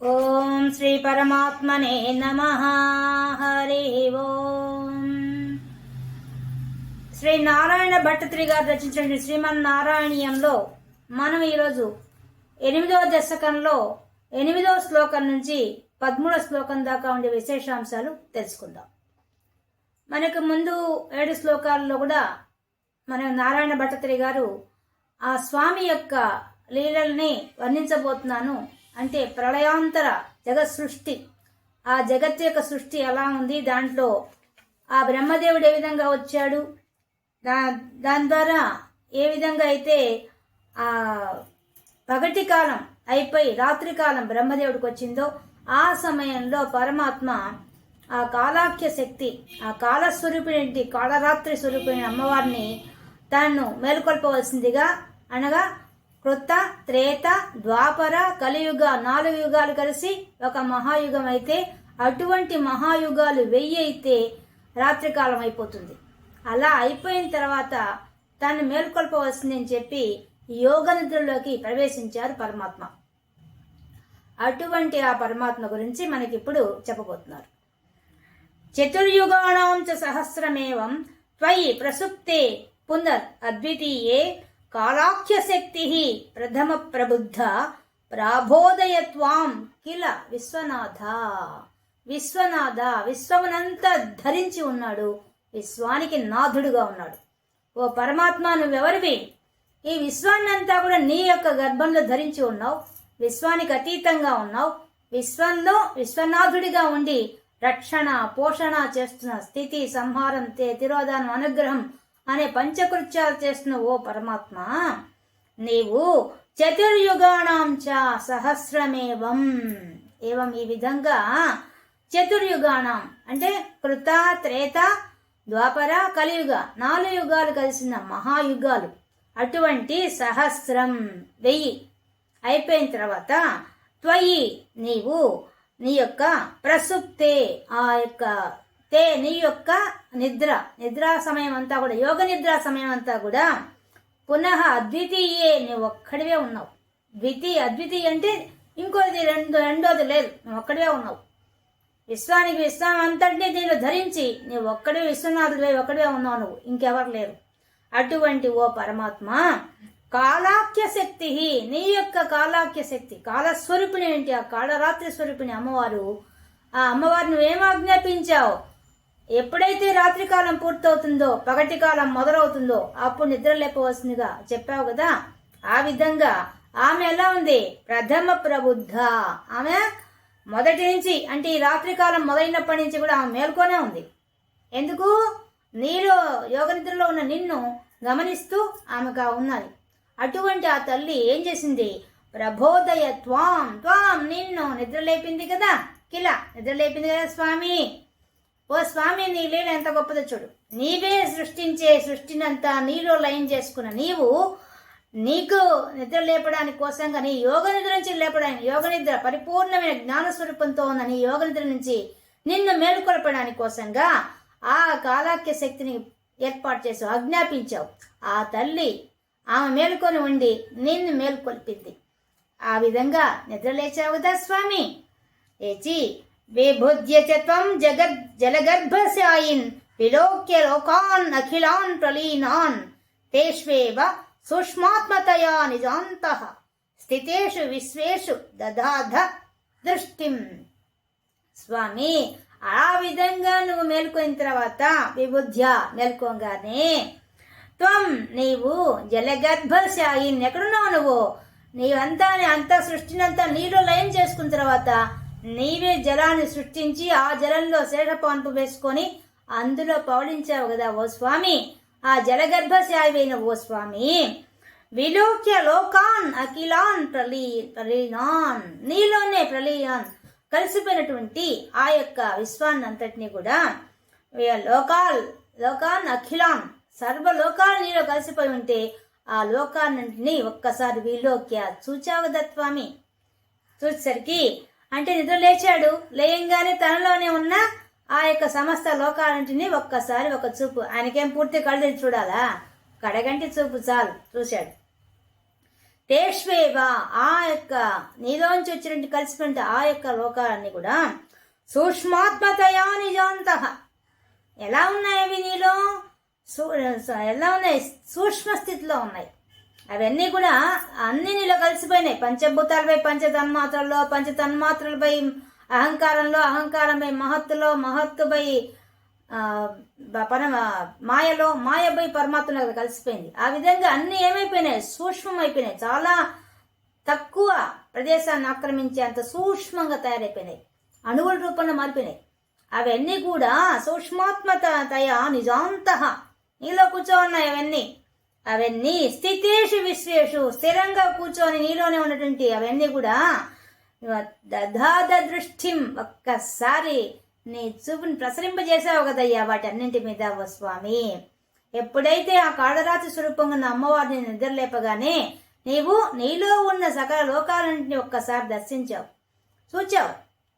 ఓం శ్రీ పరమాత్మనే నమ. హరి ఓం. శ్రీ నారాయణ భట్టత్రి గారు రచించిన శ్రీమన్నారాయణీయంలో మనం ఈరోజు ఎనిమిదవ దశకంలో ఎనిమిదవ శ్లోకం నుంచి పదమూడవ శ్లోకం దాకా ఉండే విశేషాంశాలు తెలుసుకుందాం. మనకు ముందు ఏడు శ్లోకాల్లో కూడా మన నారాయణ భట్టత్రి గారు ఆ స్వామి యొక్క లీలల్ని వర్ణించబోతున్నాను. అంటే ప్రళయాంతర జగత్ సృష్టి ఆ జగత్ యొక్క సృష్టి ఎలా ఉంది? దాంట్లో ఆ బ్రహ్మదేవుడు ఏ విధంగా వచ్చాడు? దా దాని ద్వారా ఏ విధంగా అయితే ఆ పగటి కాలం అయిపోయి రాత్రి కాలం బ్రహ్మదేవుడికి వచ్చిందో ఆ సమయంలో పరమాత్మ ఆ కాలాఖ్య శక్తి ఆ కాలస్వరూపిణి కాళరాత్రి స్వరూపిణి అమ్మవారిని తాను మేల్కొల్పవలసిందిగా అనగా కృత త్రేత ద్వాపర కలియుగ నాలుగు యుగాలు కలిసి ఒక మహాయుగం అయితే అటువంటి మహాయుగాలు వెయ్యి అయితే రాత్రికాలం అయిపోతుంది. అలా అయిపోయిన తర్వాత తను మేల్కొల్పవలసిందని చెప్పి యోగ నిద్రలోకి ప్రవేశించారు పరమాత్మ. అటువంటి ఆ పరమాత్మ గురించి మనకి ఇప్పుడు చెప్పబోతున్నారు. చతుర్యుగాణం చ సహస్రమేవం త్వయి ప్రసుప్తే పునర్ అద్వితీయే కాళాఖ్యశక్తి ప్రథమ ప్రబుద్ధ ప్రాబోధయత్వాం కిల విశ్వనాథ. విశ్వనాథ విశ్వమునంతా ధరించి ఉన్నాడు. విశ్వానికి నాథుడుగా ఉన్నాడు. ఓ పరమాత్మ నువ్వెవరివి? ఈ విశ్వాన్నంతా కూడా నీ యొక్క గర్భంలో ధరించి ఉన్నావు. విశ్వానికి అతీతంగా ఉన్నావు. విశ్వంలో విశ్వనాథుడిగా ఉండి రక్షణ పోషణ చేస్తున్న స్థితి సంహారం తే- తిరోధానం అనుగ్రహం అనే పంచకృత్యాలు చేస్తున్న ఓ పరమాత్మ నీవు చతుర్యుగాణాంచ చ సహస్రమేవం. ఏవం ఈ విధంగా చతుర్యుగాణం అంటే కృత త్రేత ద్వాపర కలియుగ నాలుగు యుగాలు కలిసిన మహాయుగాలు. అటువంటి సహస్రం వెయ్యి. అయిపోయిన తర్వాత త్వయి నీవు నీ యొక్క ప్రసుప్తే ఆ యొక్క తే నీ యొక్క నిద్ర నిద్రా సమయం అంతా కూడా యోగ నిద్రా సమయం అంతా కూడా పునః అద్వితీయే నువ్వు ఒక్కడివే ఉన్నావు. ద్వితీయ అద్వితీయ అంటే ఇంకోది రెండు రెండోది లేదు నువ్వు ఒక్కడివే ఉన్నావు. విశ్వానికి విశ్వం అంతటినీ నేను ధరించి నువ్వు ఒక్కడే విశ్వనాథుడివే ఒక్కడే ఉన్నావు నువ్వు ఇంకెవరు లేరు. అటువంటి ఓ పరమాత్మ కాలాఖ్య శక్తి నీ యొక్క కాలాఖ్య శక్తి కాలస్వరూపిణి ఏంటి? ఆ కాళరాత్రి స్వరూపిణి అమ్మవారు. ఆ అమ్మవారిని నువ్వేం ఆజ్ఞాపించావు? ఎప్పుడైతే రాత్రికాలం పూర్తవుతుందో పగటి కాలం మొదలవుతుందో అప్పుడు నిద్ర లేపవలసిందిగా చెప్పావు కదా? ఆ విధంగా ఆమె ఎలా ఉంది? ప్రథమ ప్రబుద్ధ. ఆమె మొదటి నుంచి అంటే ఈ రాత్రికాలం మొదలైనప్పటి నుంచి కూడా ఆమె మేల్కొనే ఉంది. ఎందుకు? నీలో యోగ నిద్రలో ఉన్న నిన్ను గమనిస్తూ ఆమెగా ఉన్నది. అటువంటి ఆ తల్లి ఏం చేసింది? ప్రబోధయ త్వాం త్వాం నిన్ను నిద్రలేపింది కదా? కిలా నిద్రలేపింది కదా స్వామి? ఓ స్వామి నీ లీల ఎంత గొప్పదో చూడు. నీవే సృష్టించే సృష్టినంతా నీలో లయం చేసుకున్న నీవు నీకు నిద్ర లేపడానికి కోసంగా నీ యోగ నిద్ర నుంచి లేపడానికి యోగ నిద్ర పరిపూర్ణమైన జ్ఞాన స్వరూపంతో ఉన్న నీ యోగ నిద్ర నుంచి నిన్ను మేలుకొలపడానికి కోసంగా ఆ కాలాఖ్య శక్తిని ఏర్పాటు చేసావు ఆజ్ఞాపించావు. ఆ తల్లి ఆమె మేలుకొని ఉండి నిన్ను మేలుకొల్పింది. ఆ విధంగా నిద్ర లేచావు కదా స్వామి. లేచి విభుజ్య త్వం జగద్ జలగర్భశాయిన్ విలోక్య లోకాన్ అఖిలాన్ ప్రలీనాన్ తేష్వేవ సూక్ష్మాత్మతయా నిజాంత స్థితేషు విశ్వేషు దదాధ దృష్టిం స్వామి ఆ విధంగా నువ్వు మేల్కొన్న తర్వాత విబుద్ధ్య మేల్కోగానే। త్వం నీవు జలగర్భశాయిన్ ఎక్కడున్నావు నువ్వు? నీవంతా అంతా సృష్టినంతా నీలో లయం చేసుకున్న తర్వాత నీవే జలాన్ని సృష్టించి ఆ జలంలో శేషపాన్పు వేసుకొని అందులో పవళించావు కదా ఓ స్వామి. ఆ జలగర్భశాయివైన ఓ స్వామి. విలోక్య లోకాన్ అఖిలాన్ ప్రలీ ప్రలీనాన్. నీలోనే ప్రలీయాన్ కలిసిపోయినటువంటి ఆ యొక్క విశ్వాన్నంతటినీ కూడా లోకాల్ లోకాన్ అఖిలాన్ సర్వలోకాలు నీలో కలిసిపోయి ఉంటే ఆ లోకాన్నింటినీ ఒక్కసారి విలోక్య చూచావు దత్వామి చూసేసరికి అంటే నిద్ర లేచాడు లేయంగానే తనలోనే ఉన్న ఆ యొక్క సమస్త లోకాలంటిని ఒక్కసారి ఒక చూపు. ఆయనకేం పూర్తి కళ్ళు తెరిచి చూడాలా? కడగంటి చూపు చాలు చూశాడు. తేష్వేవా ఆ యొక్క నీలోంచి వచ్చినట్టు కలిసిపోయిన ఆ యొక్క లోకాలన్నీ కూడా సూక్ష్మాత్మతయా నిజాంత. ఎలా ఉన్నాయి అవి నీలో? సూ- ఎలా ఉన్నాయి? సూక్ష్మ స్థితిలో ఉన్నాయి. అవన్నీ కూడా అన్ని నీలో కలిసిపోయినాయి. పంచభూతాలపై పంచ తన్మాత్రల్లో పంచ అహంకారంలో అహంకారమై మహత్తులో మహత్తుపై పర మాయలో మాయపై పరమాత్మలో కలిసిపోయింది. ఆ విధంగా అన్ని ఏమైపోయినాయి? సూక్ష్మం అయిపోయినాయి చాలా తక్కువ ప్రదేశాన్ని ఆక్రమించేంత సూక్ష్మంగా తయారైపోయినాయి. అణువుల రూపంలో మారిపోయినాయి. అవన్నీ కూడా సూక్ష్మాత్మత తయ నిజాంత. నీలో కూర్చోన్నాయి అవన్నీ. అవన్నీ స్థితేషు విశ్వేషు. స్థిరంగా కూర్చొని నీలోనే ఉన్నటువంటి అవన్నీ కూడా దధాద దృష్టిం ఒక్కసారి నీ చూపుని ప్రసరింపజేసావు కదయ్యా వాటన్నింటి మీద ఓ స్వామి. ఎప్పుడైతే ఆ కాళరాతి స్వరూపంగా ఉన్న అమ్మవారిని నిద్రలేపగానే నీవు నీలో ఉన్న సకల లోకాలన్నింటిని ఒక్కసారి దర్శించావు. చూచావు.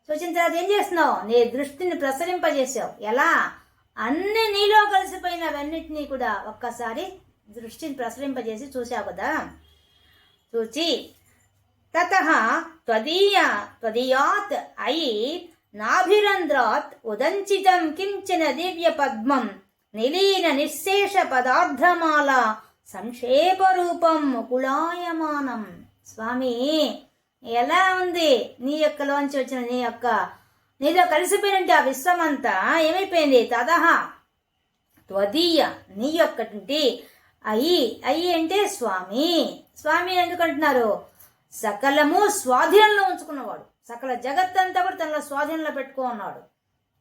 చూసిన తర్వాత ఏం చేస్తున్నావు? నీ దృష్టిని ప్రసరింపజేసావు ఎలా? అన్ని నీలో కలిసిపోయినవన్నిటినీ కూడా ఒక్కసారి దృష్టిని ప్రసరింపజేసి చూశావు కదా? చూచి తత త్వదీయ త్వదీయాత్ అయి నాభిరంధ్రాత్ ఉదంచితం కించన దివ్య పద్మం నిలీన నిశ్శేష పదార్థమాల సంక్షేప రూపం ముకుళాయమానం స్వామి ఎలా ఉంది నీ యొక్క లోంచి వచ్చిన నీ యొక్క నీలో కలిసిపోయినట్టు ఆ విశ్వమంతా ఏమైపోయింది? తదహ త్వదీయ నీ యొక్కటి అయి అయి అంటే స్వామి. స్వామి ఎందుకంటున్నారు? సకలము స్వాధీనంలో ఉంచుకున్నవాడు. సకల జగత్తంతా కూడా తనలో స్వాధీనంలో పెట్టుకో ఉన్నాడు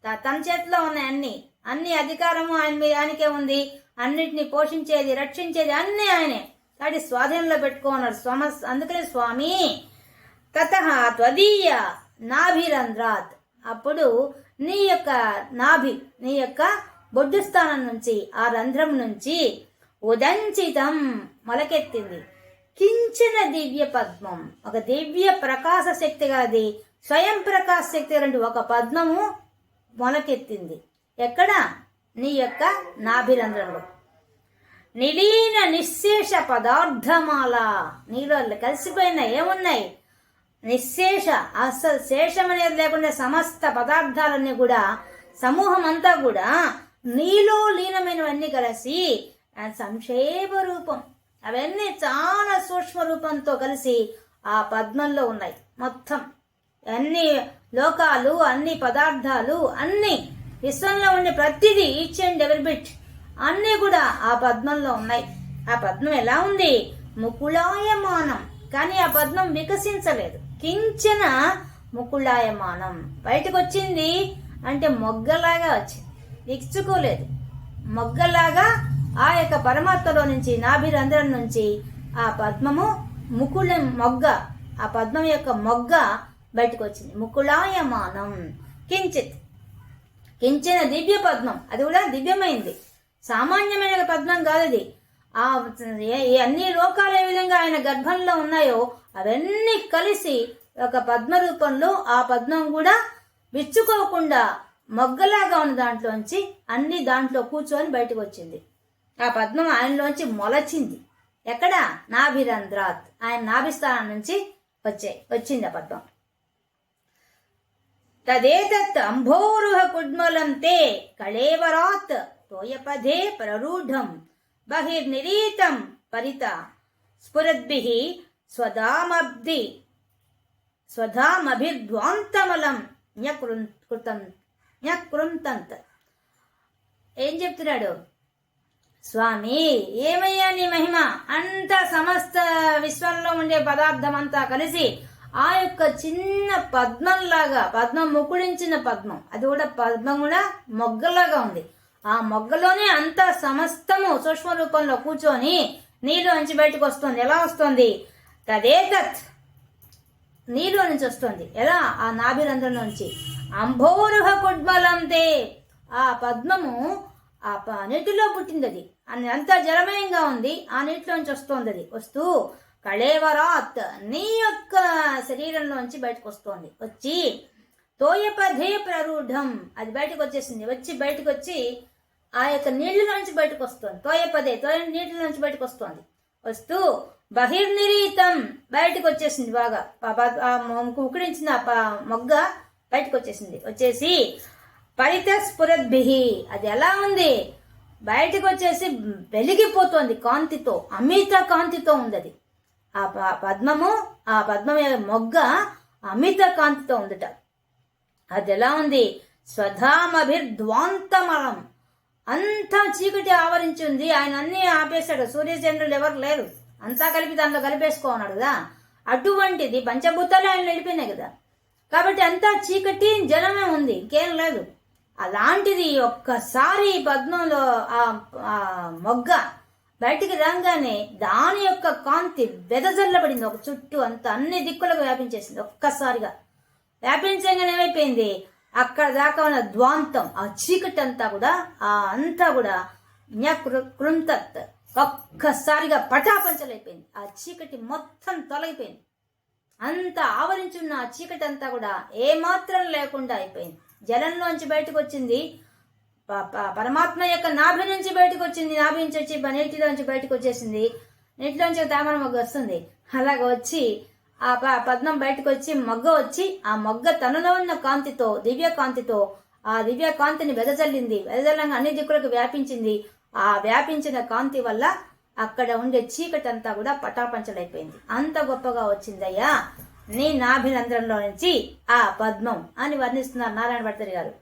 త- తన చేతిలో ఉన్నాయి అన్ని. అన్ని అధికారము ఆయన మీద ఆయనకే ఉంది. అన్నిటిని పోషించేది రక్షించేది అన్ని ఆయనే. కాబట్టి స్వాధీనంలో పెట్టుకో ఉన్నాడు స్వమ. అందుకనే స్వామి తత త్వదీయ నాభిరంధ్రాత్. అప్పుడు నీ యొక్క నాభి నీ యొక్క బొడ్డు స్థానం నుంచి ఆ రంధ్రం నుంచి ఉదంచితం మొలకెత్తింది. కించిన దివ్య పద్మం. ఒక దివ్య ప్రకాశ శక్తి గలది. స్వయం ప్రకాశ శక్తి లాంటి ఒక పద్మము మొలకెత్తింది. ఎక్కడ? నీ యొక్క నాభిరంధ్రంలో. నిలీన నిశ్శేష పదార్థమాల. నీలో కలిసిపోయిన ఏమున్నాయి? నిశ్శేష అసలు శేషం అనేది లేకుండా సమస్త పదార్థాలన్నీ కూడా సమూహం అంతా కూడా నీలో లీనమైనవన్నీ కలిసి సంక్షేప రూపం అవన్నీ చాలా సూక్ష్మ రూపంతో కలిసి ఆ పద్మంలో ఉన్నాయి. మొత్తం అన్ని లోకాలు అన్ని పదార్థాలు అన్ని విశ్వంలో ఉండే ప్రతిదీ ఈచ్ అండ్ ఎవరి బిట్ అన్నీ కూడా ఆ పద్మంలో ఉన్నాయి. ఆ పద్మం ఎలా ఉంది? ముకుళాయమానం. కానీ ఆ పద్మం వికసించలేదు. కించన ముకుళాయమానం. బయటకు వచ్చింది అంటే మొగ్గలాగా వచ్చింది. విచ్చుకోలేదు. మొగ్గలాగా ఆ యొక్క పరమాత్మలో నుంచి నాభిరంధ్రం నుంచి ఆ పద్మము ముకుళ మొగ్గ ఆ పద్మం యొక్క మొగ్గ బయటకు వచ్చింది ముకుళాయమానం. కించిత్. కించిన దివ్య పద్మం. అది కూడా దివ్యమైంది. సామాన్యమైన పద్మం కాదు అది. ఆ ఏ- అన్ని లోకాలు ఏ విధంగా ఆయన గర్భంలో ఉన్నాయో అవన్నీ కలిసి ఒక పద్మ రూపంలో ఆ పద్మం కూడా విచ్చుకోకుండా మొగ్గలాగా ఉన్న దాంట్లోంచి అన్ని దాంట్లో కూర్చొని బయటకు వచ్చింది ఆ పద్మం ఆయనలోంచి మొలచింది. ఎక్కడ? నాభిరంధ్రాత్. ఆయన నాభిస్థానం నుంచి వచ్చాయి. వచ్చింది ఆ పద్మం. తదేతత్ అంభోరుహ కుడ్మలం తే కళేవరాత్ తోయపదే ప్రరూఢం బహిర్నిరీతం పరిత స్ఫురద్భిః స్వదామబ్ది స్వధామభిర్ధ్వాంతమలం న్యకృం కృతం న్యకృంతంత్. ఏం చెప్తున్నాడు? స్వామి ఏమయ్యా నీ మహిమ? అంత సమస్త విశ్వంలో ఉండే పదార్థం అంతా కలిసి ఆ యొక్క చిన్న పద్మంలాగా పద్మం ముకుడించిన పద్మం అది కూడా పద్మం కూడా మొగ్గలాగా ఉంది. ఆ మొగ్గలోనే అంత సమస్తము సూక్ష్మ రూపంలో కూర్చొని నీలో నుంచి బయటకు వస్తుంది. ఎలా వస్తుంది? తదేతత్ నీలో నుంచి వస్తుంది. ఎలా? ఆ నాభిరంధ్రం నుంచి. అంభోరుహ కుడ్మలంతే. ఆ పద్మము ఆ ప- నీటిలో పుట్టింది అది అంత జలమయంగా ఉంది. ఆ నీటిలోంచి వస్తోంది అది వస్తూ కళేవరాత్ నీ యొక్క శరీరంలోంచి బయటకు వస్తోంది వచ్చి తోయపధే ప్రరూఢం. అది బయటకు వచ్చేసింది వచ్చి బయటకు వచ్చి ఆ యొక్క నీళ్ళ నుంచి బయటకు వస్తుంది తోయపదే తోయ నీటిలోంచి బయటకు వస్తుంది వస్తూ బహిర్నిరీతం బయటకు వచ్చేసింది బాగా. ప- ఆ మొగ్గ బయటకు వచ్చేసింది వచ్చేసి పరిత స్ఫురద్భిహి అది ఎలా ఉంది? బయటకు వచ్చేసి వెలిగిపోతోంది కాంతితో అమిత కాంతితో ఉంది అది ఆ ప- పద్మము ఆ పద్మం మొగ్గ అమిత కాంతితో ఉందట. అది ఎలా ఉంది? స్వధామభిర్ధ్వాంతమలం అంతా చీకటి ఆవరించి ఉంది. ఆయన అన్ని ఆపేశాడు. సూర్యచంద్రులు ఎవరు లేరు. అంతా కలిపి దాంట్లో కలిపేసుకోన్నాడు కదా. అటువంటిది పంచభూతాలు ఆయన వెళ్ళిపోయినాయి కదా. కాబట్టి అంతా చీకటి జలమే ఉంది. ఇంకేం లేదు. అలాంటిది ఒక్కసారి పద్మంలో ఆ మొగ్గ బయటికి రాగానే దాని యొక్క కాంతి వెదజల్లబడింది. ఒక చుట్టూ అంతా అన్ని దిక్కులకు వ్యాపించేసింది. ఒక్కసారిగా వ్యాపించగానే ఏమైపోయింది? అక్కడ దాకా ఉన్న ద్వాంతం ఆ చీకటి అంతా కూడా ఆ అంతా కూడా న్యకృ- కృంతత్ ఒక్కసారిగా పటాపంచలైపోయింది. ఆ చీకటి మొత్తం తొలగిపోయింది. అంత ఆవరించున్న ఆ చీకటి అంతా కూడా ఏమాత్రం లేకుండా అయిపోయింది. జలంలోంచి బయటకు వచ్చింది ప- ప- పరమాత్మ యొక్క నాభి నుంచి బయటకు వచ్చింది నాభి నుంచి వచ్చి నీటిలోంచి బయటకు వచ్చేసింది నీటిలోంచి తామర మొగ్గ వస్తుంది. అలాగ వచ్చి ఆ ప- పద్మం బయటకు వచ్చి మొగ్గ వచ్చి ఆ మొగ్గ తనలో ఉన్న కాంతితో దివ్య కాంతితో ఆ దివ్య కాంతిని వెదజల్లింది. వెదజల్లంగా అన్ని దిక్కులకు వ్యాపించింది. ఆ వ్యాపించిన కాంతి వల్ల అక్కడ ఉండే చీకటి అంతా కూడా పటాపంచలైపోయింది. అంత గొప్పగా వచ్చిందయ్యా. నీ నాభిరంధ్రంలో నుంచి ఆ పద్మం అని వర్ణిస్తున్నారు నారాయణ భట్టరి గారు.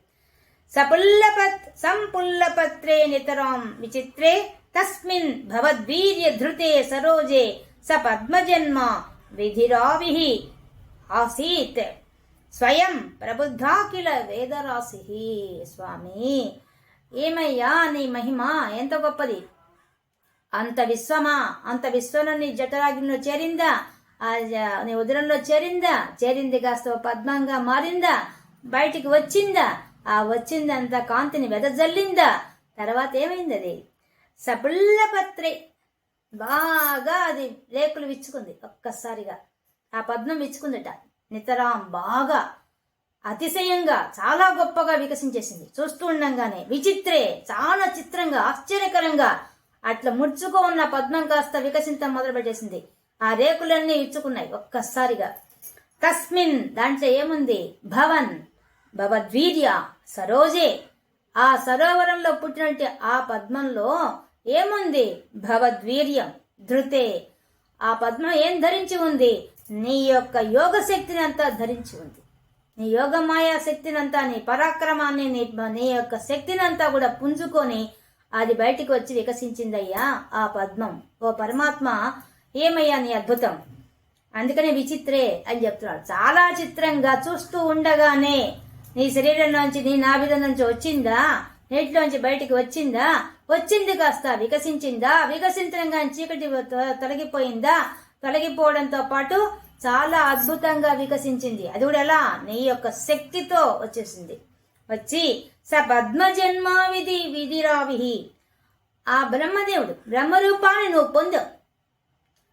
సపుల్లపత్ సంపుల్లపత్రే నితరాం విచిత్రే తస్మిన్ భవద్వీర్య ధృతే సరోజే స పద్మజన్మ విధిరావిహి ఆసీత్. స్వయం ప్రబుద్ధాకిల వేదరాశి స్వామి. ఏమయ్యా నీ మహిమ ఎంత గొప్పది? అంత విశ్వమా? అంత విశ్వను నీ జఠరాగ్నిలో చేరిందా? నీ ఉదరంలో చేరిందా? చేరింది కాస్త పద్మంగా మారిందా? బయటికి వచ్చిందా? ఆ వచ్చిందంత కాంతిని వెదజల్లిందా? తర్వాత ఏమైంది అది? సపుల్లపత్రి బాగా అది రేకులు విచ్చుకుంది ఒక్కసారిగా. ఆ పద్మం విచ్చుకుందట. నితరాం బాగా అతిశయంగా చాలా గొప్పగా వికసించేసింది. చూస్తూ ఉండంగానే విచిత్రే చాలా చిత్రంగా ఆశ్చర్యకరంగా అట్లా ముడుచుకో ఉన్న పద్మం కాస్త వికసించడం మొదలుపెట్టేసింది. ఆ రేకులన్నీ ఇచ్చుకున్నాయి ఒక్కసారిగా. తస్మిన్ దాంట్లో ఏముంది? భవన్. భవద్వీర్య. సరోజే. ఆ సరోవరంలో పుట్టినట్టు ఆ పద్మంలో ఏముంది? భవద్వీర్యం. ధృతే. ఆ పద్మం ఏం ధరించి ఉంది? నీ యొక్క యోగ శక్తిని అంతా ధరించి ఉంది. నీ యోగమాయా శక్తినంతా నీ పరాక్రమాన్ని నీ నీ యొక్క శక్తిని అంతా కూడా పుంజుకొని అది బయటికి వచ్చి వికసించిందయ్యా ఆ పద్మం. ఓ పరమాత్మ ఏమయ్యా నీ అద్భుతం? అందుకనే విచిత్రే అని చెప్తున్నాడు. చాలా చిత్రంగా చూస్తూ ఉండగానే నీ శరీరం నుంచి నీ నాభిధం నుంచి వచ్చిందా? నీటిలోంచి బయటికి వచ్చిందా? వచ్చింది కాస్త వికసించిందా? వికసించడంగా చీకటి తొలగిపోయిందా? తొలగిపోవడంతో పాటు చాలా అద్భుతంగా వికసించింది. అది కూడా ఎలా? నీ యొక్క శక్తితో వచ్చేసింది. వచ్చి స పద్మజన్మా విధి విధిరావిహి. ఆ బ్రహ్మదేవుడు బ్రహ్మరూపాన్ని నువ్వు పొందావు.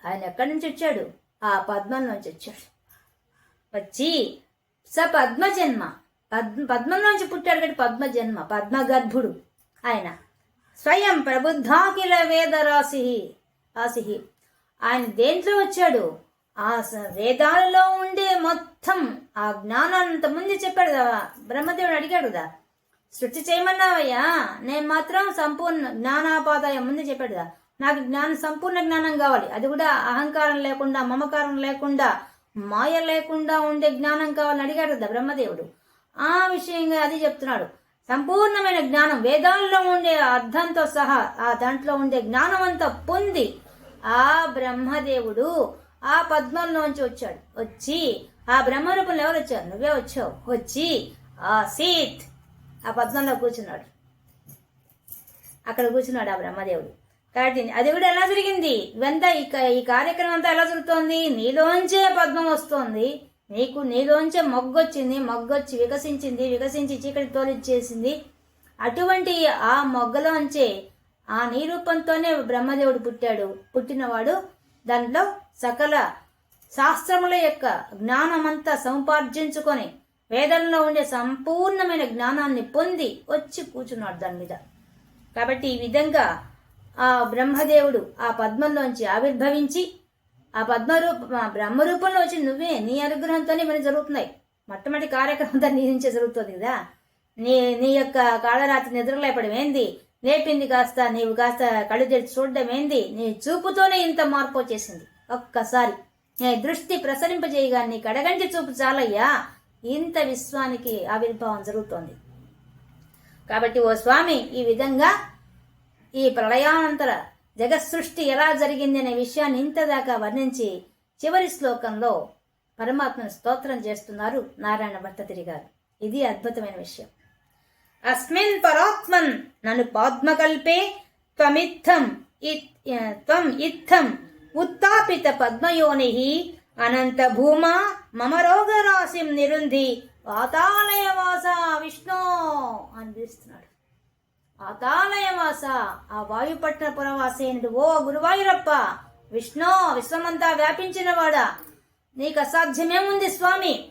ఆయన ఎక్కడి నుంచి వచ్చాడు? ఆ పద్మం నుంచి వచ్చాడు. వచ్చి స పద్మజన్మ. పద్మ పద్మంలోంచి పుట్టాడు కాబట్టి పద్మజన్మ పద్మగర్భుడు ఆయన. స్వయం ప్రబుద్ధాకిల వేద రాశి రాశి ఆయన దేంట్లో వచ్చాడు? ఆ స- వేదాలలో ఉండే మొత్తం ఆ జ్ఞానాన్ని ముందు చెప్పాడు కదా బ్రహ్మదేవుడు అడిగాడు కదా. సృష్టి చేయమన్నావయ్యా? నేను మాత్రం సంపూర్ణ జ్ఞానాపాదాయం ముందు చెప్పాడు కదా. నాకు జ్ఞానం సంపూర్ణ జ్ఞానం కావాలి. అది కూడా అహంకారం లేకుండా మమకారం లేకుండా మాయ లేకుండా ఉండే జ్ఞానం కావాలని అడిగాడు కదా బ్రహ్మదేవుడు. ఆ విషయంగా అది చెప్తున్నాడు. సంపూర్ణమైన జ్ఞానం వేదాల్లో ఉండే అర్థంతో సహా ఆ దాంట్లో ఉండే జ్ఞానం అంతా పొంది ఆ బ్రహ్మదేవుడు ఆ పద్మంలోంచి వచ్చాడు. వచ్చి ఆ బ్రహ్మరూపంలో ఎవరు వచ్చారు? నువ్వే వచ్చావు. వచ్చి ఆ సీత్ ఆ పద్మంలో కూర్చున్నాడు. అక్కడ కూర్చున్నాడు ఆ బ్రహ్మదేవుడు. కాబట్టి అది కూడా ఎలా జరిగింది? ఇవంతా ఈ క- ఈ కార్యక్రమం అంతా ఎలా జరుగుతోంది? నీలోంచే పద్మం వస్తోంది. నీకు నీలోంచే మొగ్గొచ్చింది. మొగ్గొచ్చి వికసించింది. వికసించి చీకటి తోలిచ్చేసింది. అటువంటి ఆ మొగ్గలోంచే ఆ నీ రూపంతోనే బ్రహ్మదేవుడు పుట్టాడు. పుట్టినవాడు దాంట్లో సకల శాస్త్రముల యొక్క జ్ఞానమంతా సముపార్జించుకొని వేదంలో ఉండే సంపూర్ణమైన జ్ఞానాన్ని పొంది వచ్చి కూర్చున్నాడు దాని మీద. కాబట్టి ఈ విధంగా ఆ బ్రహ్మదేవుడు ఆ పద్మంలోంచి ఆవిర్భవించి ఆ పద్మరూప బ్రహ్మరూపంలో వచ్చి నువ్వే నీ అనుగ్రహంతోనే ఇవన్నీ జరుగుతున్నాయి. మొట్టమొదటి కార్యక్రమం అంతా నీ నుంచే జరుగుతుంది కదా. నీ నీ యొక్క కాళరాత్రి నిద్రలేపడం ఏంది? లేపింది కాస్త నీవు కాస్త కళ్ళు తెరిచి చూడడం ఏంది? నీ చూపుతోనే ఇంత మార్పు వచ్చేసింది. ఒక్కసారి నీ దృష్టి ప్రసరింపజేయగా నీ కడగంటి చూపు చాలయ్యా. ఇంత విశ్వానికి ఆవిర్భావం జరుగుతోంది. కాబట్టి ఓ స్వామి ఈ విధంగా ఈ ప్రళయానంతర జగత్సృష్టి ఎలా జరిగింది అనే విషయాన్ని ఇంతదాకా వర్ణించి చివరి శ్లోకంలో పరమాత్మను స్తోత్రం చేస్తున్నారు నారాయణ భట్టతిరి గారు. ఇది అద్భుతమైన విషయం. అస్మిన్ పరాత్మన్ నన్ను పాద్మకల్పే త్వమిత్థం త్వం ఇత్థం ఉత్తాపిత పద్మయోని అనంత భూమా మమ రోగరాశిం నిరుంధి వాతాలయవాస విష్ణు అనిపిస్తున్నాడు ఆతాలయవాస ఆ వాయుపట్న పురవాసేనుడు ఓ గురువాయూరప్ప విష్ణు విశ్వమంతా వ్యాపించినవాడా నీకు అసాధ్యమేముంది స్వామి?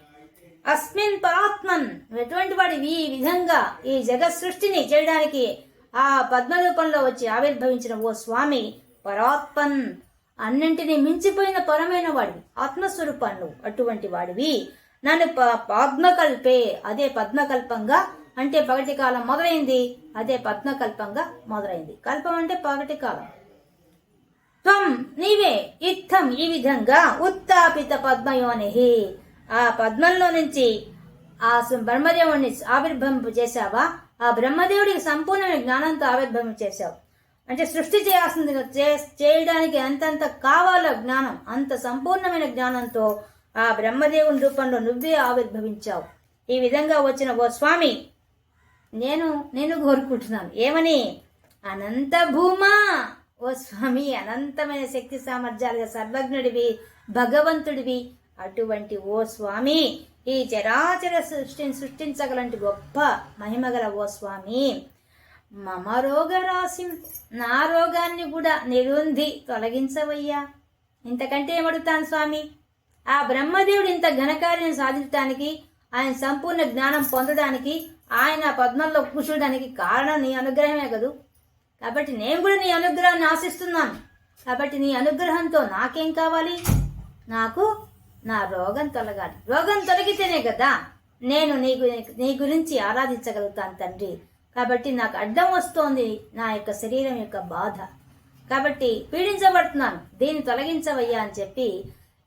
అస్మిన్ పరాత్మన్ ఎటువంటి వాడివి? ఈ విధంగా ఈ జగత్ సృష్టిని చేయడానికి ఆ పద్మ రూపంలో వచ్చి ఆవిర్భవించిన ఓ స్వామి పరాత్మన్. అన్నింటినీ మించిపోయిన పరమైన వాడివి ఆత్మస్వరూపాలు అటువంటి వాడివి. నన్ను ప- పద్మకల్పే అదే పద్మకల్పంగా అంటే పగటి కాలం మొదలైంది. అదే పద్మకల్పంగా మొదలైంది. కల్పం అంటే పగటి కాలం. త్వం నీవే ఇత్థం ఈ విధంగా ఉత్తాపిత పద్మయోనిహి. ఆ పద్మంలో నుంచి ఆ సు- బ్రహ్మదేవుడిని ఆవిర్భవింపు చేశావా? ఆ బ్రహ్మదేవుడికి సంపూర్ణమైన జ్ఞానంతో ఆవిర్భవం చేశావు. అంటే సృష్టి చేయాల్సింది చే- చేయడానికి ఎంతెంత కావాలో జ్ఞానం అంత సంపూర్ణమైన జ్ఞానంతో ఆ బ్రహ్మదేవుని రూపంలో నువ్వే ఆవిర్భవించావు. ఈ విధంగా వచ్చిన ఓ స్వామి నేను నేను కోరుకుంటున్నాను. ఏమని? అనంత భూమా? ఓ స్వామి అనంతమైన శక్తి సామర్థ్యాలుగా సర్వజ్ఞుడివి భగవంతుడివి అటువంటి ఓ స్వామి ఈ చరాచర సృష్టిని సృష్టించగలంటి గొప్ప మహిమగల ఓ స్వామి. మమ రోగరాశి నా రోగాన్ని కూడా నిరుంధి తొలగించవయ్యా. ఇంతకంటే ఏమడుగుతాను స్వామి? ఆ బ్రహ్మదేవుడు ఇంత ఘనకార్యం సాధించడానికి ఆయన సంపూర్ణ జ్ఞానం పొందడానికి ఆయన పద్మంలో కూర్చోడానికి కారణం నీ అనుగ్రహమే కదూ. కాబట్టి నేను కూడా నీ అనుగ్రహాన్ని ఆశిస్తున్నాను. కాబట్టి నీ అనుగ్రహంతో నాకేం కావాలి? నాకు నా రోగం తొలగాలి. రోగం తొలగితేనే కదా నేను నీకు నీ గురించి ఆరాధించగలుగుతాను తండ్రి. కాబట్టి నాకు అడ్డం వస్తోంది నా యొక్క శరీరం యొక్క బాధ. కాబట్టి పీడించబడుతున్నాను. దీన్ని తొలగించవయ్యా అని చెప్పి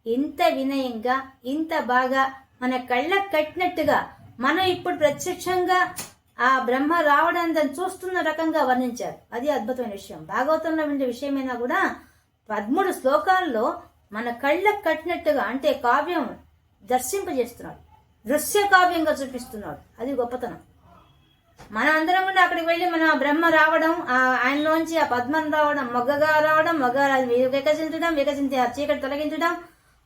ఇంత వినయంగా ఇంత బాగా మన కళ్ళకు కట్టినట్టుగా మనం ఇప్పుడు ప్రత్యక్షంగా ఆ బ్రహ్మ రావడం దాన్ని చూస్తున్న రకంగా వర్ణించారు. అది అద్భుతమైన విషయం. భాగవతంలో ఉండే విషయమైనా కూడా పదమూడు శ్లోకాల్లో మన కళ్ళకు కట్టినట్టుగా అంటే కావ్యం దర్శింపజేస్తున్నాడు. దృశ్య కావ్యంగా చూపిస్తున్నాడు. అది గొప్పతనం. మన అందరం కూడా అక్కడికి వెళ్ళి మన బ్రహ్మ రావడం ఆ ఆయనలోంచి ఆ పద్మం రావడం మొగ్గగా రావడం మొగ్గ వికసించడం వికసించి ఆ చీకటి తొలగించడం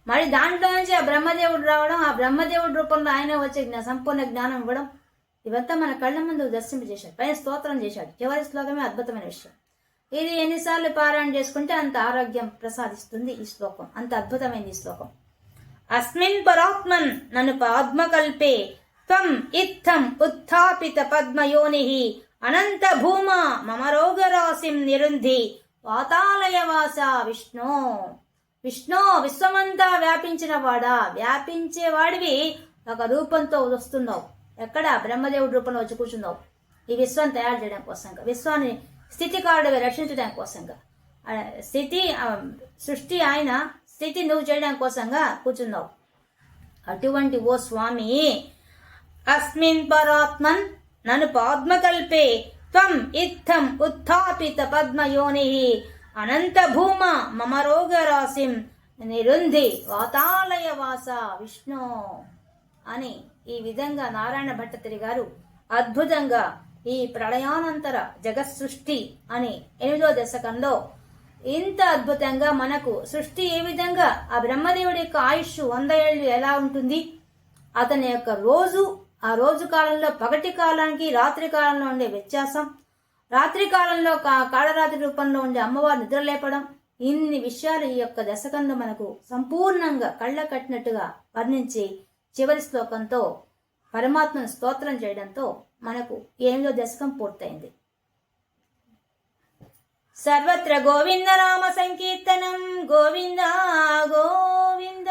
మరి దాంట్లో నుంచి ఆ బ్రహ్మదేవుడు రావడం ఆ బ్రహ్మదేవుడి రూపంలో ఆయన వచ్చే జ్ఞా- సంపూర్ణ జ్ఞానం ఇవ్వడం ఇవంతా మన కళ్ళ ముందు దర్శింపజేశాడు పైన స్తోత్రం చేశాడు. చివరి శ్లోకమే అద్భుతమైన విషయం. ఇది ఎన్నిసార్లు పారాయణ చేసుకుంటే అంత ఆరోగ్యం ప్రసాదిస్తుంది ఈ శ్లోకం. అంత అద్భుతమైంది ఈ శ్లోకం. అస్మిన్ పరాత్మన్ నన్ను పద్మకల్పే త్వం ఇత్థం ఉత్థాపిత పద్మయోని అనంత భూమా మమ రోగరాశిం నిరుంధి వాతాలయవాస విష్ణు. విష్ణు విశ్వమంతా వ్యాపించిన వాడా? వ్యాపించే వాడివి ఒక రూపంతో వస్తున్నావు. ఎక్కడ? బ్రహ్మదేవుడి రూపంలో వచ్చి కూర్చున్నావు. ఈ విశ్వం తయారు చేయడం కోసంగా విశ్వాన్ని స్థితికారుడిగా రక్షించడం కోసంగా. స్థితి సృష్టి ఆయన స్థితి నువ్వు చేయడం కోసంగా కూర్చున్నావు. అటువంటి ఓ స్వామి అస్మిన్ పరాత్మన్ నన్ను పద్మకల్పే త్వం ఇత్థం ఉత్థాపిత పద్మయోని అనంతభూమ మమ రోగరాశిం నిరుంధి వాతాలయ వాస విష్ణు అని ఈ విధంగా నారాయణ భట్టతిరి గారు అద్భుతంగా ఈ ప్రళయానంతర జగత్సృష్టి అని ఎనిమిదో దశకంలో ఇంత అద్భుతంగా మనకు సృష్టి ఏ విధంగా ఆ బ్రహ్మదేవుడి యొక్క ఆయుష్ వంద ఏళ్ళు ఎలా ఉంటుంది అతని యొక్క రోజు ఆ రోజు కాలంలో పగటి కాలానికి రాత్రి కాలంలో ఉండే వ్యత్యాసం రాత్రి కాలంలో కా- కాళరాత్రి రూపంలో ఉండే అమ్మవారు నిద్రలేపడం ఇన్ని విషయాలు ఈ యొక్క దశకంలో మనకు సంపూర్ణంగా కళ్ళ కట్టినట్టుగా వర్ణించి చివరి శ్లోకంతో పరమాత్మను స్తోత్రం చేయడంతో మనకు ఎనిమిదో దశకం పూర్తయింది. సర్వత్ర గోవింద నామ సంకీర్తనం గోవింద గోవింద.